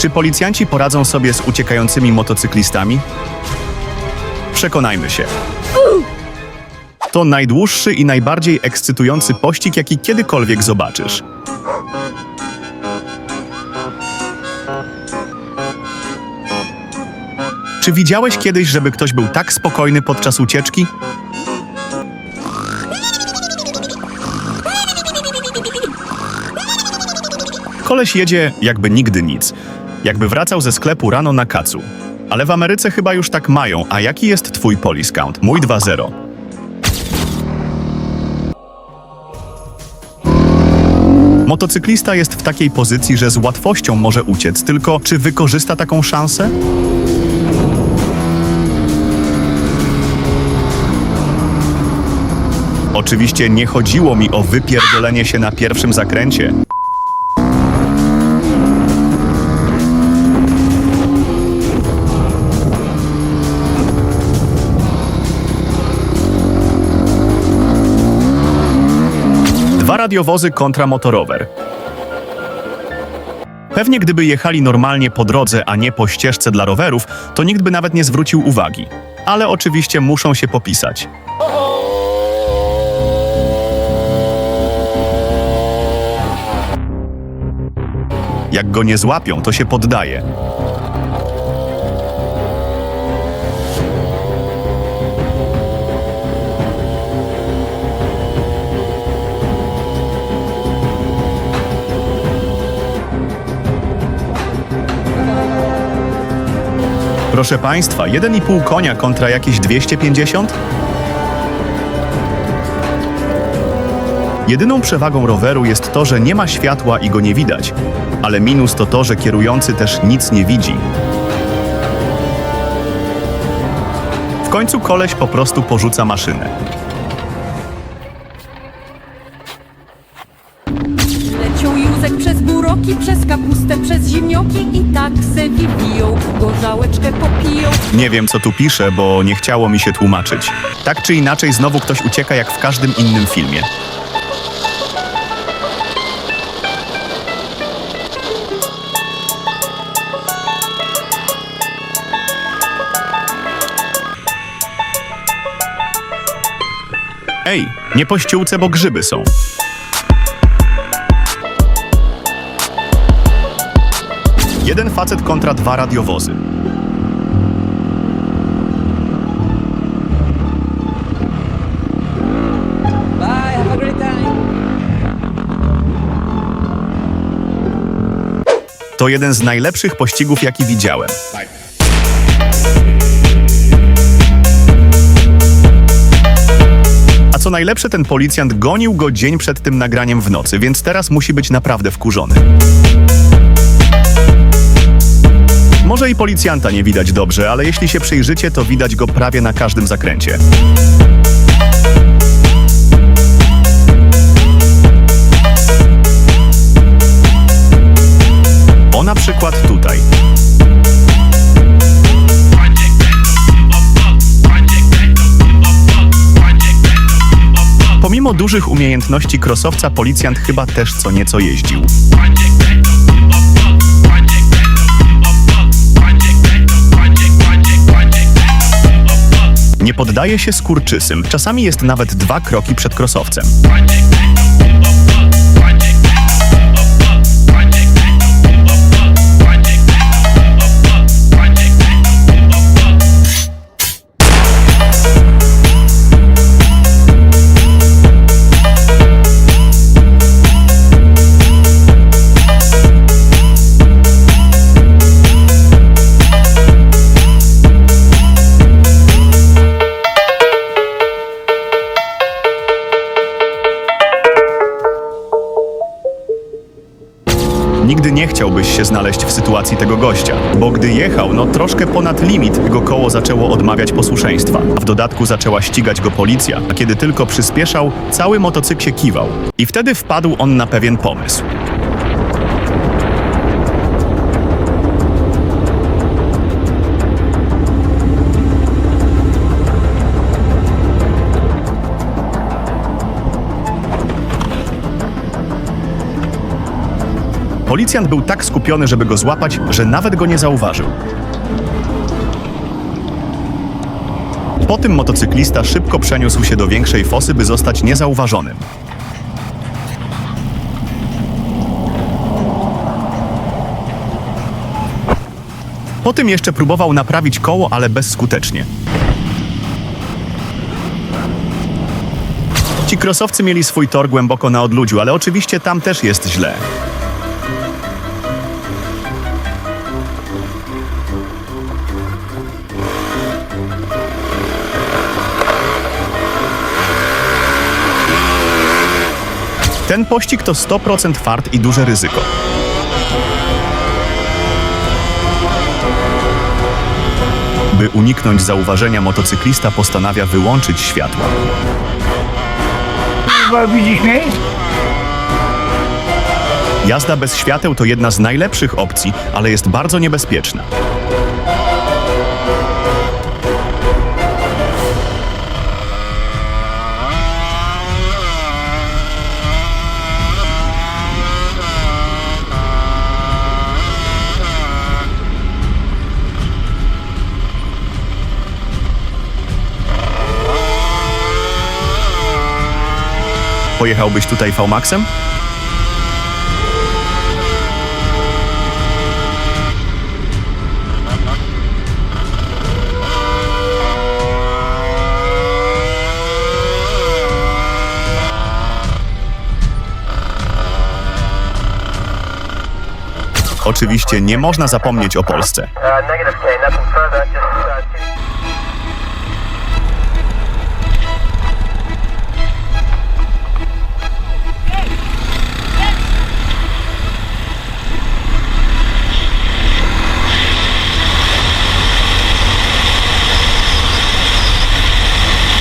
Czy policjanci poradzą sobie z uciekającymi motocyklistami? Przekonajmy się. To najdłuższy i najbardziej ekscytujący pościg, jaki kiedykolwiek zobaczysz. Czy widziałeś kiedyś, żeby ktoś był tak spokojny podczas ucieczki? Koleś jedzie jakby nigdy nic. Jakby wracał ze sklepu rano na kacu. Ale w Ameryce chyba już tak mają. A jaki jest twój police count? Mój 2-0. Motocyklista jest w takiej pozycji, że z łatwością może uciec, tylko czy wykorzysta taką szansę? Oczywiście nie chodziło mi o wypierdolenie się na pierwszym zakręcie. Radiowozy kontra motorower. Pewnie gdyby jechali normalnie po drodze, a nie po ścieżce dla rowerów, to nikt by nawet nie zwrócił uwagi. Ale oczywiście muszą się popisać. Jak go nie złapią, to się poddaje. Proszę Państwa, 1,5 konia kontra jakieś 250? Jedyną przewagą roweru jest to, że nie ma światła i go nie widać, ale minus to to, że kierujący też nic nie widzi. W końcu koleś po prostu porzuca maszynę. Przez kapustę, przez ziemnioki i tak se wybiją, gorzałeczkę popiją. Nie wiem, co tu pisze, bo nie chciało mi się tłumaczyć. Tak czy inaczej, znowu ktoś ucieka jak w każdym innym filmie. Ej, nie po ściółce, bo grzyby są. Jeden facet kontra dwa radiowozy. Bye, have a great time. To jeden z najlepszych pościgów, jaki widziałem. A co najlepsze, ten policjant gonił go dzień przed tym nagraniem w nocy, więc teraz musi być naprawdę wkurzony. Może i policjanta nie widać dobrze, ale jeśli się przyjrzycie, to widać go prawie na każdym zakręcie. O na przykład tutaj. Pomimo dużych umiejętności krosowca, policjant chyba też co nieco jeździł. Poddaje się skurczysym, czasami jest nawet dwa kroki przed krosowcem. Nigdy nie chciałbyś się znaleźć w sytuacji tego gościa, bo gdy jechał, no troszkę ponad limit, jego koło zaczęło odmawiać posłuszeństwa. A w dodatku zaczęła ścigać go policja, a kiedy tylko przyspieszał, cały motocykl się kiwał. I wtedy wpadł on na pewien pomysł. Policjant był tak skupiony, żeby go złapać, że nawet go nie zauważył. Po tym motocyklista szybko przeniósł się do większej fosy, by zostać niezauważonym. Po tym jeszcze próbował naprawić koło, ale bezskutecznie. Ci krosowcy mieli swój tor głęboko na odludziu, ale oczywiście tam też jest źle. Ten pościg to 100% fart i duże ryzyko. By uniknąć zauważenia, motocyklista postanawia wyłączyć światła. Kurwa, widzisz mnie? Jazda bez świateł to jedna z najlepszych opcji, ale jest bardzo niebezpieczna. Pojechałbyś tutaj V-Maxem? Oczywiście nie można zapomnieć o Polsce.